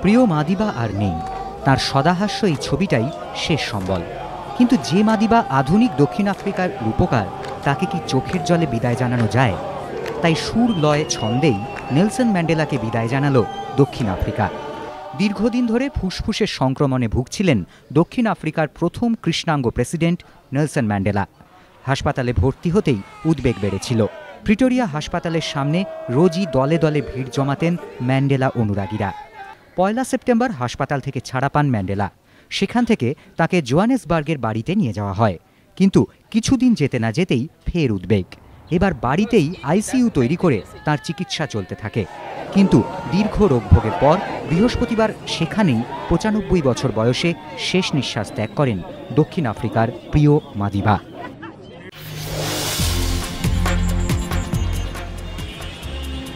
প্রিয় মাদিবা আর নেই। তার সদাহাস্য এই ছবিটাই শেষ সম্বল। কিন্তু যে মাদিবা আধুনিক দক্ষিণ আফ্রিকার রূপকার, তাকে কি চোখের জলে বিদায় জানানো যায়? তাই সুর লয় ছন্দেই নেলসন ম্যান্ডেলাকে বিদায় জানালো দক্ষিণ আফ্রিকা। দীর্ঘদিন ধরে ফুসফুসের সংক্রমণে ভুগছিলেন দক্ষিণ আফ্রিকার প্রথম কৃষ্ণাঙ্গ প্রেসিডেন্ট নেলসন ম্যান্ডেলা। হাসপাতালে ভর্তি হতেই উদ্বেগ বেড়েছিল। প্রিটোরিয়া হাসপাতালের সামনে রোজই দলে দলে ভিড় জমাতেন ম্যান্ডেলা অনুরাগীরা। পয়লা সেপ্টেম্বর হাসপাতাল থেকে ছাড়া পান ম্যান্ডেলা। সেখান থেকে তাকে জোয়ানেসবার্গের বাড়িতে নিয়ে যাওয়া হয়। কিন্তু কিছুদিন যেতে না যেতেই ফের উদ্বেগ। এবার বাড়িতেই আইসিইউ তৈরি করে তার চিকিৎসা চলতে থাকে। কিন্তু দীর্ঘ রোগভোগের পর বৃহস্পতিবার সেখানেই পঁচানব্বই বছর বয়সে শেষ নিঃশ্বাস ত্যাগ করেন দক্ষিণ আফ্রিকার প্রিয় মাদিবা।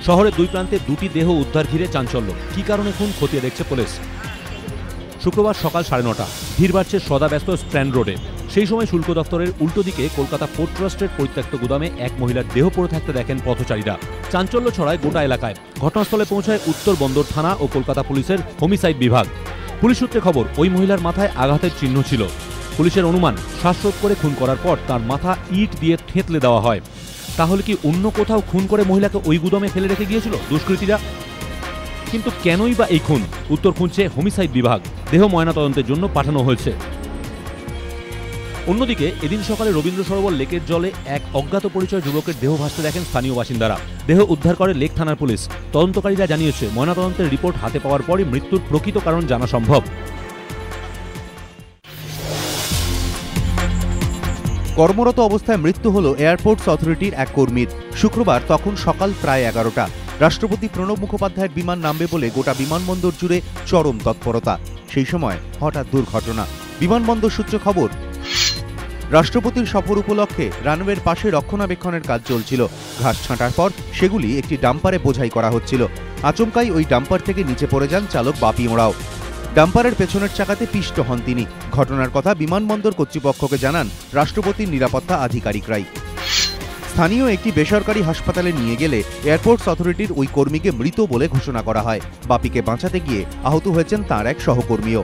শহরের দুই প্রান্তে দুটি দেহ উদ্ধার ঘিরে চাঞ্চল্য। কি কারণে খুন খতিয়ে দেখছে পুলিশ? শুক্রবার সকাল সাড়ে নটা, ভিড় বাড়ছে সদাব্যস্ত স্ট্র্যান্ড রোডে। সেই সময় শুল্ক দপ্তরের উল্টো দিকে কলকাতা পোর্ট ট্রাস্টের পরিত্যক্ত গুদামে এক মহিলার দেহ পড়ে থাকতে দেখেন পথচারীরা। চাঞ্চল্য ছড়ায় গোটা এলাকায়। ঘটনাস্থলে পৌঁছায় উত্তর বন্দর থানা ও কলকাতা পুলিশের হোমিসাইড বিভাগ। পুলিশ সূত্রে খবর, ওই মহিলার মাথায় আঘাতের চিহ্ন ছিল। পুলিশের অনুমান, শ্বাসরোধ করে খুন করার পর তার মাথা ইট দিয়ে থেঁতলে দেওয়া হয়। তাহলে কি অন্য কোথাও খুন করে মহিলাকে ওই গুদামে ফেলে রেখে গিয়েছিল দুষ্কৃতীরা? কিন্তু কেনই বা এই খুন? উত্তর খুঁজছে হোমিসাইড বিভাগ। দেহ ময়নাতদন্তের জন্য পাঠানো হয়েছে। অন্যদিকে, এদিন সকালে রবীন্দ্র সরোবর লেকের জলে এক অজ্ঞাত পরিচয় যুবকের দেহ ভাসতে দেখেন স্থানীয় বাসিন্দারা। দেহ উদ্ধার করে লেক থানার পুলিশ। তদন্তকারীরা জানিয়েছে, ময়নাতদন্তের রিপোর্ট হাতে পাওয়ার পরই মৃত্যুর প্রকৃত কারণ জানা সম্ভব। কর্মরত অবস্থায় মৃত্যু হল এয়ারপোর্টস অথরিটির এক কর্মীর। শুক্রবার তখন সকাল প্রায় এগারোটা। রাষ্ট্রপতি প্রণব মুখোপাধ্যায়ের বিমান নামবে বলে গোটা বিমানবন্দর জুড়ে চরম তৎপরতা। সেই সময় হঠাৎ দুর্ঘটনা। বিমানবন্দর সূত্রে খবর, রাষ্ট্রপতির সফর উপলক্ষে রানওয়ের পাশে রক্ষণাবেক্ষণের কাজ চলছিল। ঘাস ছাঁটার পর সেগুলি একটি ডাম্পারে বোঝাই করা হচ্ছিল। আচমকাই ওই ডাম্পার থেকে নিচে পড়ে যান চালক বাপি ওঁড়াও ডাম্পারের পেছনের চাকাতে পিষ্ট হন তিনি। ঘটনার কথা বিমানবন্দর কর্তৃপক্ষকে জানান রাষ্ট্রপতির নিরাপত্তা আধিকারিকরাই। স্থানীয় একটি বেসরকারি হাসপাতালে নিয়ে গেলে এয়ারপোর্টস অথরিটির ওই কর্মীকে মৃত বলে ঘোষণা করা হয়। বাপিকে বাঁচাতে গিয়ে আহত হয়েছেন তার এক সহকর্মীও।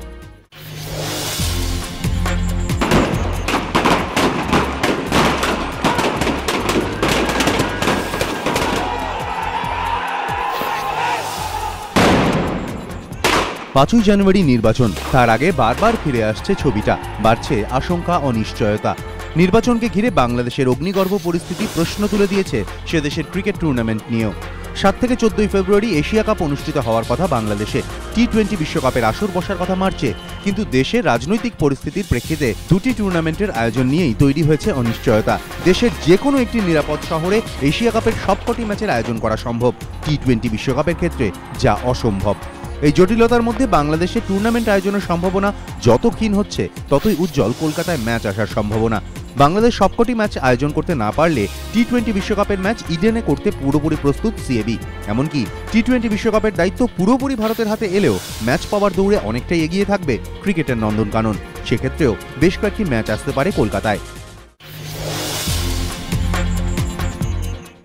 পাঁচই জানুয়ারি নির্বাচন। তার আগে বারবার ফিরে আসছে ছবিটা। বাড়ছে আশঙ্কা, অনিশ্চয়তা। নির্বাচনকে ঘিরে বাংলাদেশের অগ্নিগর্ভ পরিস্থিতি প্রশ্ন তুলে দিয়েছে সে দেশের ক্রিকেট টুর্নামেন্ট নিয়েও। সাত থেকে চোদ্দই ফেব্রুয়ারি এশিয়া কাপ অনুষ্ঠিত হওয়ার কথা বাংলাদেশে। টি টোয়েন্টি বিশ্বকাপের আসর বসার কথা মার্চে কিন্তু দেশের রাজনৈতিক পরিস্থিতির প্রেক্ষিতে দুটি টুর্নামেন্টের আয়োজন নিয়েই তৈরি হয়েছে অনিশ্চয়তা। দেশের যে কোনো একটি নিরাপদ শহরে এশিয়া কাপের সবকটি ম্যাচের আয়োজন করা সম্ভব। টি টোয়েন্টি বিশ্বকাপের ক্ষেত্রে যা অসম্ভব। এই জটিলতার মধ্যে বাংলাদেশে টুর্নামেন্ট আয়োজনের সম্ভাবনা যত ক্ষীণ হচ্ছে, ততই উজ্জ্বল কলকাতায় ম্যাচ আসার সম্ভাবনা। বাংলাদেশ সবকটি ম্যাচ আয়োজন করতে না পারলে টি টোয়েন্টি বিশ্বকাপের ম্যাচ ইডেনে করতে পুরোপুরি প্রস্তুত সিএবি এমনকি টি টোয়েন্টি বিশ্বকাপের দায়িত্ব পুরোপুরি ভারতের হাতে এলেও ম্যাচ পাওয়ার দৌড়ে অনেকটাই এগিয়ে থাকবে ক্রিকেটের নন্দনকানন। সেক্ষেত্রেও বেশ কয়েকটি ম্যাচ আসতে পারে কলকাতায়।